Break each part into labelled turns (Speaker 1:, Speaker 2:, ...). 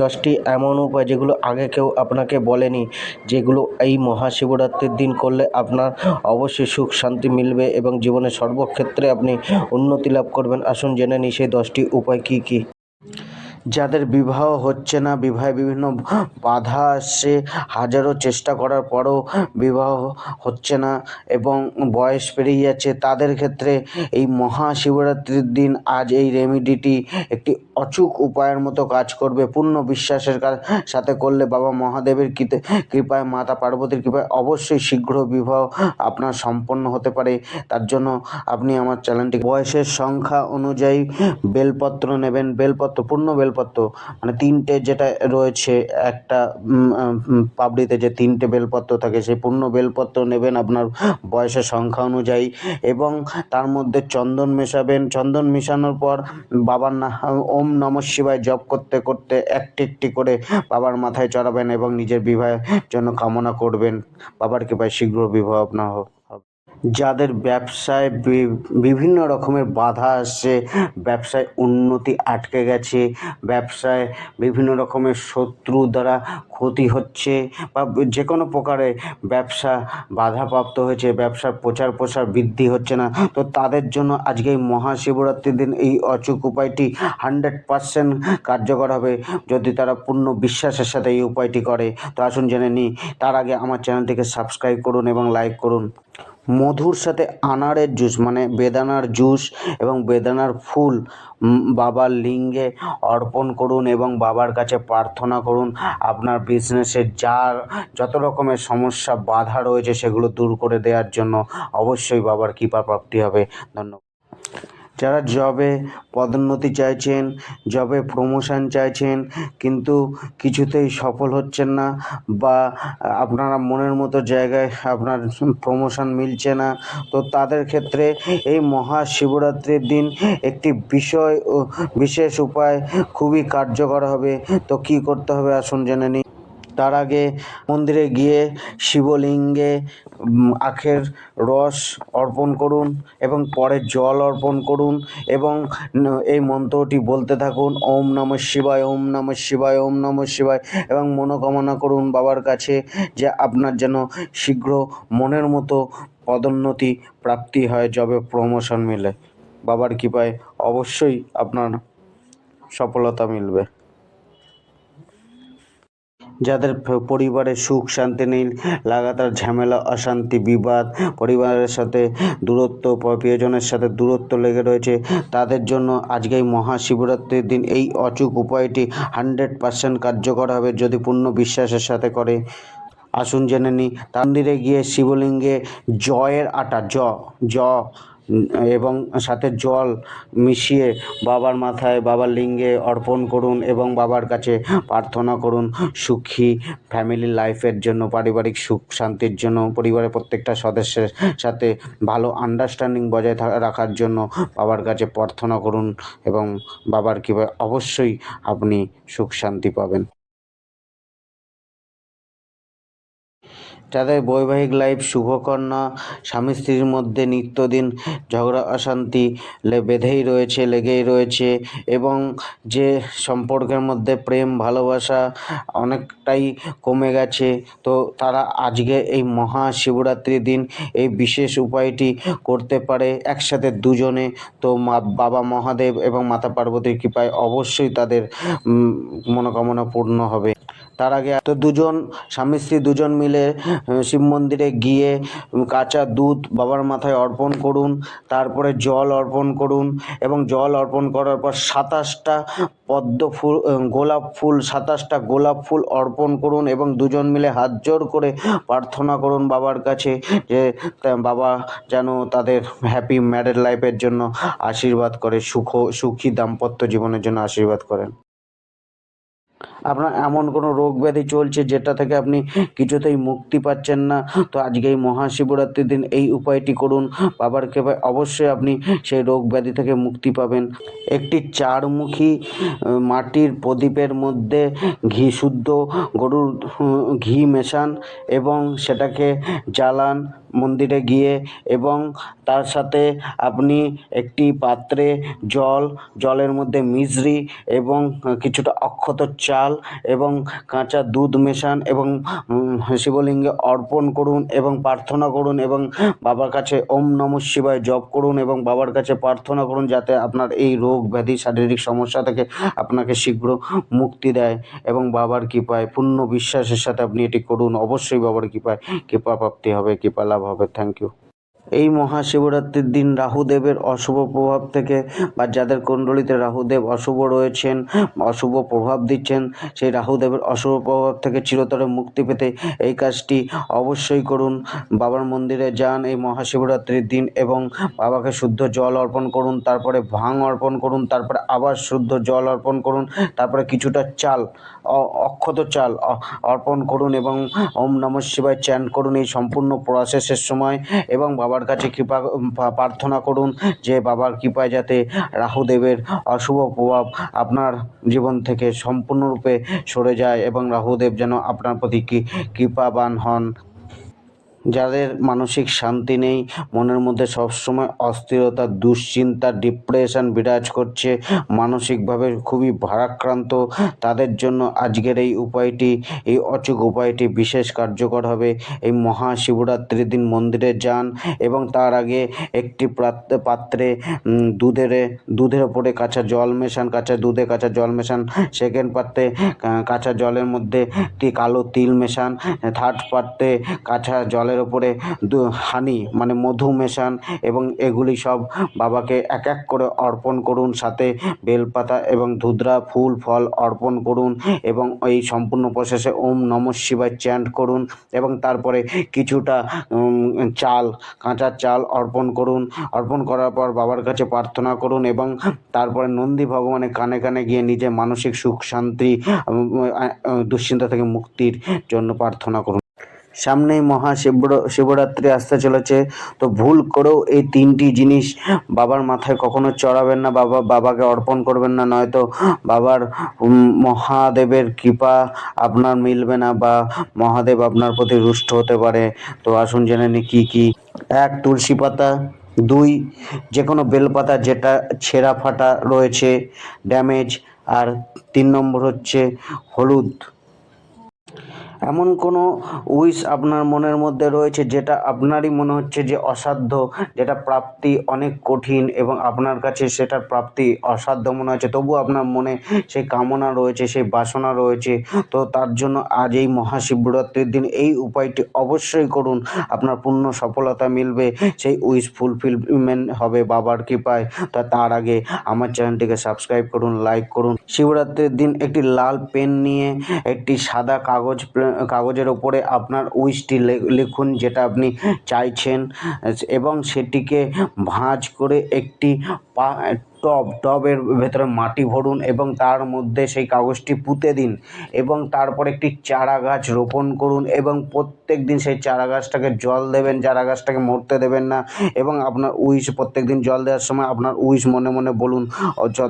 Speaker 1: দশটি এমন উপায় যেগুলো আগে কেউ আপনাকে বলেনি, যেগুলো এই মহাশিবরাত্রির দিন করলে আপনার অবশ্যই সুখ, শান্তি মিলবে এবং জীবনে সর্বক্ষেত্রে আপনি উন্নতি লাভ করবেন। আসুন জেনে নিই সেই দশটি উপায় কী কী। যাদের বিবাহ হচ্ছে না, বিবাহে বিভিন্ন বাধা আসছে হাজারো চেষ্টা করার পরও বিবাহ হচ্ছে না এবং বয়স পেরিয়ে যাচ্ছে, তাদের ক্ষেত্রে এই মহাশিবরাত্রির দিন আজ এই রেমিডিটি একটি অচুক উপায়ের মতো কাজ করবে। পূর্ণ বিশ্বাসের সাথে করলে বাবা মহাদেবের কৃপায়, মাতা পার্বতীর কৃপায় অবশ্যই শীঘ্র বিবাহ আপনার সম্পন্ন হতে পারে। তার জন্য আপনি আমার চ্যানেলটি বয়সের সংখ্যা অনুযায়ী বেলপত্র নেবেন। বেলপত্র পূর্ণ বেলপত্র মানে তিনটে যেটা রয়েছে একটা উম, যে তিনটে বেলপত্র থাকে সেই পূর্ণ বেলপত্র নেবেন আপনার বয়সের সংখ্যা অনুযায়ী এবং তার মধ্যে চন্দন মেশাবেন। চন্দন মেশানোর পর বাবার না ওম নম শিবায় জপ করতে করতে একটি একটি করে বাবার মাথায় চড়াবেন এবং নিজের বিবাহের জন্য কামনা করবেন। বাবার কৃপায় শীঘ্র বিবাহ আপনার হোক। যাদের ব্যবসায় বিভিন্ন রকমের বাধা আসছে ব্যবসায় উন্নতি আটকে গেছে, ব্যবসায় বিভিন্ন রকমের শত্রু দ্বারা ক্ষতি হচ্ছে বা যে কোনো প্রকারে ব্যবসা বাধাপ্রাপ্ত হয়েছে, ব্যবসার প্রচার প্রসার বৃদ্ধি হচ্ছে না, তো তাদের জন্য আজকে এই মহাশিবরাত্রির দিন এই অচুক উপায়টি হান্ড্রেড পারসেন্ট কার্যকর হবে যদি তারা পূর্ণ বিশ্বাসের সাথে এই উপায়টি করে। তো আসুন জেনে নিই, তার আগে আমার চ্যানেলটিকে সাবস্ক্রাইব করুন এবং লাইক করুন। মধুর সাথে আনারের জুস মানে বেদানার জুস এবং বেদানার ফুল বাবার লিঙ্গে অর্পণ করুন এবং বাবার কাছে প্রার্থনা করুন। আপনার বিজনেসের যার যত রকমের সমস্যা, বাধা রয়েছে, সেগুলো দূর করে দেওয়ার জন্য অবশ্যই বাবার কৃপা প্রাপ্তি হবে। ধন্যবাদ। যারা জবে পদোন্নতি চাইছেন জবে প্রমোশন চাইছেন, কিন্তু কিছুতেই সফল হচ্ছেন না বা আপনারা মনের মতো জায়গায় আপনার প্রমোশন মিলছে না, তো তাদের ক্ষেত্রে এই মহাশিবরাত্রির দিন একটি বিষয় ও বিশেষ উপায় খুবই কার্যকর হবে। তো কি করতে হবে আসুন জেনে নিই। তার আগে মন্দিরে গিয়ে শিবলিঙ্গে আখের রস অর্পণ করুন এবং পরে জল অর্পণ করুন এবং এই মন্ত্রটি বলতে থাকুন, ওম নম শিবায়, ওম নম শিবায়, ওম নম শিবায় এবং মনোকামনা করুন বাবার কাছে যে আপনার যেন শীঘ্র মনের মতো পদোন্নতি প্রাপ্তি হয় জবে প্রমোশন মিলে। বাবার কৃপায় অবশ্যই আপনার সফলতা মিলবে। যাদের পরিবারে সুখ, শান্তি নেই, লাগাতার ঝামেলা, অশান্তি, বিবাদ, পরিবারের সাথে দূরত্ব প্রিয়জনের সাথে দূরত্ব লেগে রয়েছে, তাদের জন্য আজকে এই মহাশিবরাত্রির দিন এই অচুক উপায়টি হান্ড্রেড পার্সেন্ট কার্যকর হবে যদি পূর্ণ বিশ্বাসের সাথে করে। আসুন জেনে নিই মন্দিরে গিয়ে শিবলিঙ্গে জয়ের আটা, জ জ এবং সাথে জল মিশিয়ে বাবার মাথায় বাবার লিঙ্গে অর্পণ করুন এবং বাবার কাছে প্রার্থনা করুন সুখী ফ্যামিলি লাইফের জন্য, পারিবারিক সুখ শান্তির জন্য, পরিবারের প্রত্যেকটা সদস্যের সাথে ভালো আন্ডারস্ট্যান্ডিং বজায় রাখার জন্য বাবার কাছে প্রার্থনা করুন এবং বাবার কীভাবে অবশ্যই আপনি সুখ শান্তি পাবেন। যাদের বৈবাহিক লাইফ শুভকর না, স্বামী স্ত্রীর মধ্যে নিত্যদিন ঝগড়া, অশান্তি বেঁধেই রয়েছে, লেগেই রয়েছে এবং যে সম্পর্কের মধ্যে প্রেম, ভালোবাসা অনেকটাই কমে গেছে। তো তারা আজকে এই মহা শিবরাত্রির দিন এই বিশেষ উপায়টি করতে পারে একসাথে দুজনে। তো মা, বাবা মহাদেব এবং মাতা পার্বতীর কৃপায় অবশ্যই তাদের মনোকামনা পূর্ণ হবে। তার আগে তো দুজন স্বামী স্ত্রী দুজন মিলে শিব মন্দিরে গিয়ে কাঁচা দুধ বাবার মাথায় অর্পণ করুন, তারপরে জল অর্পণ করুন এবং জল অর্পণ করার পর সাতাশটা পদ্ম ফুল গোলাপ ফুল, সাতাশটা গোলাপ ফুল অর্পণ করুন এবং দুজন মিলে হাত জোর করে প্রার্থনা করুন বাবার কাছে যে বাবা যেন তাদের হ্যাপি ম্যারেড লাইফের জন্য আশীর্বাদ করে, সুখ, সুখী দাম্পত্য জীবনের জন্য আশীর্বাদ করেন। আপনার এমন কোনো রোগ ব্যাধি চলছে যেটা থেকে আপনি কিছুতেই মুক্তি পাচ্ছেন না? তো আজকে এই মহাশিবরাত্রির দিন এই উপায়টি করুন। বাবার কৃপায় অবশ্যই আপনি সেই রোগ ব্যাধি থেকে মুক্তি পাবেন। একটি চারমুখী মাটির প্রদীপের মধ্যে ঘি শুদ্ধ, গরুর ঘি মেশান এবং সেটাকে জ্বালান মন্দিরে গিয়ে এবং তার সাথে আপনি একটি পাত্রে জল, জলের মধ্যে মিছরি এবং কিছুটা অক্ষত চাল এবং কাঁচা দুধ মেশান এবং শিবলিঙ্গে অর্পণ করুন এবং প্রার্থনা করুন এবং বাবার কাছে ওম নমঃ শিবায় জপ করুন এবং বাবার কাছে প্রার্থনা করুন যাতে আপনার এই রোগ ব্যাধি শারীরিক সমস্যা থেকে আপনাকে শীঘ্র মুক্তি দেয় এবং বাবার কৃপায়, পূর্ণ বিশ্বাসের সাথে আপনি এটি করুন। অবশ্যই বাবার কৃপায় কৃপা প্রাপ্তি হবে, কৃপা লাভ হবে। থ্যাংক ইউ এই মহাশিবরাত্রির দিন রাহুদেবের অশুভ প্রভাব থেকে বা যাদের কুণ্ডলিতে রাহুদেব অশুভ রয়েছেন, অশুভ প্রভাব দিচ্ছেন, সেই রাহুদেবের অশুভ প্রভাব থেকে চিরতরে মুক্তি পেতে এই কাজটি অবশ্যই করুন। বাবার মন্দিরে যান এই মহাশিবরাত্রির দিন এবং বাবাকে শুদ্ধ জল অর্পণ করুন, তারপরে ভাং অর্পণ করুন, তারপরে আবার শুদ্ধ জল অর্পণ করুন, তারপরে কিছুটা চাল অক্ষত চাল অর্পণ করুন এবং ওম নমঃ শিবায় চ্যান করুন এই সম্পূর্ণ প্রসেসের সময় এবং বাবার কাছে কৃপা প্রার্থনা করুন যে বাবার কৃপায় যাতে রাহুদেবের অশুভ প্রভাব আপনার জীবন থেকে সম্পূর্ণরূপে সরে যায় এবং রাহুদেব যেন আপনার প্রতি কৃপাবান হন। যাদের মানসিক শান্তি নেই, মনের মধ্যে সবসময় অস্থিরতা, দুশ্চিন্তা ডিপ্রেশন বিরাজ করছে। মানসিকভাবে খুবই ভারাক্রান্ত। তাদের জন্য আজকের এই উপায়টি, এই অচুক উপায়টি বিশেষ কার্যকর হবে। এই মহাশিবরাত্রির দিন মন্দিরে যান এবং তার আগে একটি পাত্রে দুধের দুধের ওপরে কাঁচা জল মেশান, কাঁচা দুধে কাঁচা জল মেশান সেকেন্ড পাত্রে কাঁচা জলের মধ্যে কালো তিল মেশান থার্ড পাত্রে কাঁচা জলের ওপরে দু- হানি মানে মধু মেশান এবং এগুলি সব বাবাকে এক এক করে অর্পণ করুন, সাথে বেলপাতা এবং ধুদ্রা ফুল, ফল অর্পণ করুন এবং এই সম্পূর্ণ প্রসেসে ওম নমঃ শিবায় চ্যান্ট করুন এবং তারপরে কিছুটা চাল, কাঁচা চাল অর্পণ করুন। অর্পণ করার পর বাবার কাছে প্রার্থনা করুন এবং তারপরে নন্দী ভগবানের কানে কানে গিয়ে নিজের মানসিক সুখ, শান্তি দুশ্চিন্তা থেকে মুক্তির জন্য প্রার্থনা করুন। সামনেই মহাশিব শিবরাত্রি আসতে চলেছে। তো ভুল করেও এই তিনটি জিনিস বাবার মাথায় কখনো চড়াবেন না, বাবা, বাবাকে অর্পণ করবেন না। নয়তো বাবার মহাদেবের কৃপা আপনার মিলবে না বা মহাদেব আপনার প্রতি রুষ্ট হতে পারে। তো আসুন জেনে নি কী কী। এক, তুলসী পাতা। দুই যে কোনো বেলপাতা যেটা ছেঁড়া ফাটা রয়েছে ড্যামেজ আর তিন নম্বর হচ্ছে হলুদ। এমন কোনো উইশ আপনার মনের মধ্যে রয়েছে যেটা আপনারই মনে হচ্ছে যে অসাধ্য, যেটা প্রাপ্তি অনেক কঠিন এবং আপনার কাছে সেটার প্রাপ্তি অসাধ্য মনে হচ্ছে? তবু আপনার মনে সেই কামনা রয়েছে, সেই বাসনা রয়েছে। তো তার জন্য আজ এই মহাশিবরাত্রির দিন এই উপায়টি অবশ্যই করুন। আপনার পূর্ণ সফলতা মিলবে, সেই উইশ ফুলফিলমেন্ট হবে বাবার কৃপায়। তা তার আগে আমার চ্যানেলটিকে সাবস্ক্রাইব করুন লাইক করুন। শিবরাত্রির দিন একটি লাল পেন নিয়ে, একটি সাদা কাগজ কাগজের ওপরে আপনার উইশটি লিখুন যেটা আপনি চাইছেন। এবং সেটিকে ভাঁজ করে একটি পা, টব, টবের ভেতরে মাটি ভরুন এবং তার মধ্যে সেই কাগজটি পুঁতে দিন এবং তারপর একটি চারা গাছ রোপণ করুন এবং প্রত্যেক দিন সেই চারা গাছটাকে জল দেবেন চারা গাছটাকে মরতে দেবেন না এবং আপনার উইশ প্রত্যেক দিন জল দেওয়ার সময় আপনার উইশ মনে মনে বলুন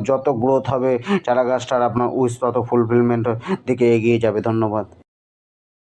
Speaker 1: যত গ্রোথ হবে চারা গাছটার আপনার উইশ তত ফুলফিলমেন্ট দিকে এগিয়ে যাবে। ধন্যবাদ।